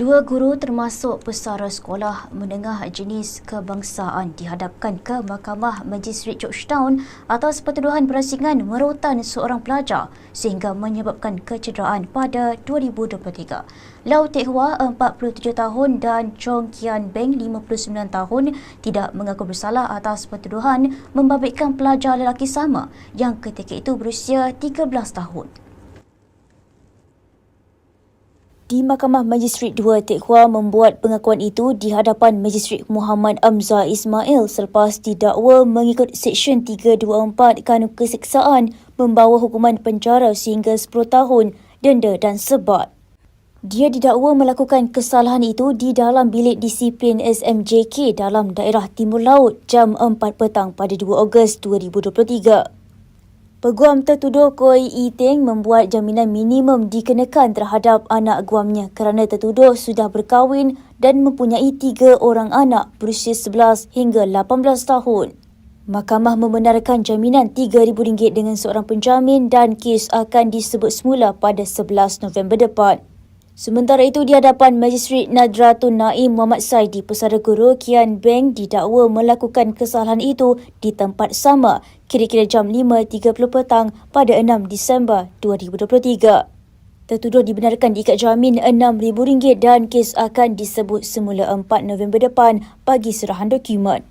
Dua guru termasuk pesara sekolah menengah jenis kebangsaan dihadapkan ke Mahkamah Magistrate Georgetown atas pertuduhan berasingan merotan seorang pelajar sehingga menyebabkan kecederaan pada 2023. Lau Teck Hua, 47 tahun dan Chong Kian Beng, 59 tahun tidak mengaku bersalah atas pertuduhan membabitkan pelajar lelaki sama yang ketika itu berusia 13 tahun. Di Mahkamah Magistrate 2 Teck Hua membuat pengakuan itu di hadapan Magistrate Muhammad Amza Ismail selepas didakwa mengikut Seksyen 324 Kanun Keseksaan membawa hukuman penjara sehingga 10 tahun, denda dan sebat. Dia didakwa melakukan kesalahan itu di dalam bilik disiplin SMJK dalam daerah Timur Laut jam 4 petang pada 2 Ogos 2023. Peguam tertuduh Koi Teng membuat jaminan minimum dikenakan terhadap anak guamnya kerana tertuduh sudah berkahwin dan mempunyai tiga orang anak berusia 11 hingga 18 tahun. Mahkamah membenarkan jaminan RM3,000 dengan seorang penjamin dan kes akan disebut semula pada 11 November depan. Sementara itu, di hadapan Magistrat Nadratun Naim Muhammad Saidi, pesara guru Kian Beng didakwa melakukan kesalahan itu di tempat sama kira-kira jam 5.30 petang pada 6 Disember 2023. Tertuduh dibenarkan diikat jamin RM6,000 dan kes akan disebut semula 4 November depan bagi serahan dokumen.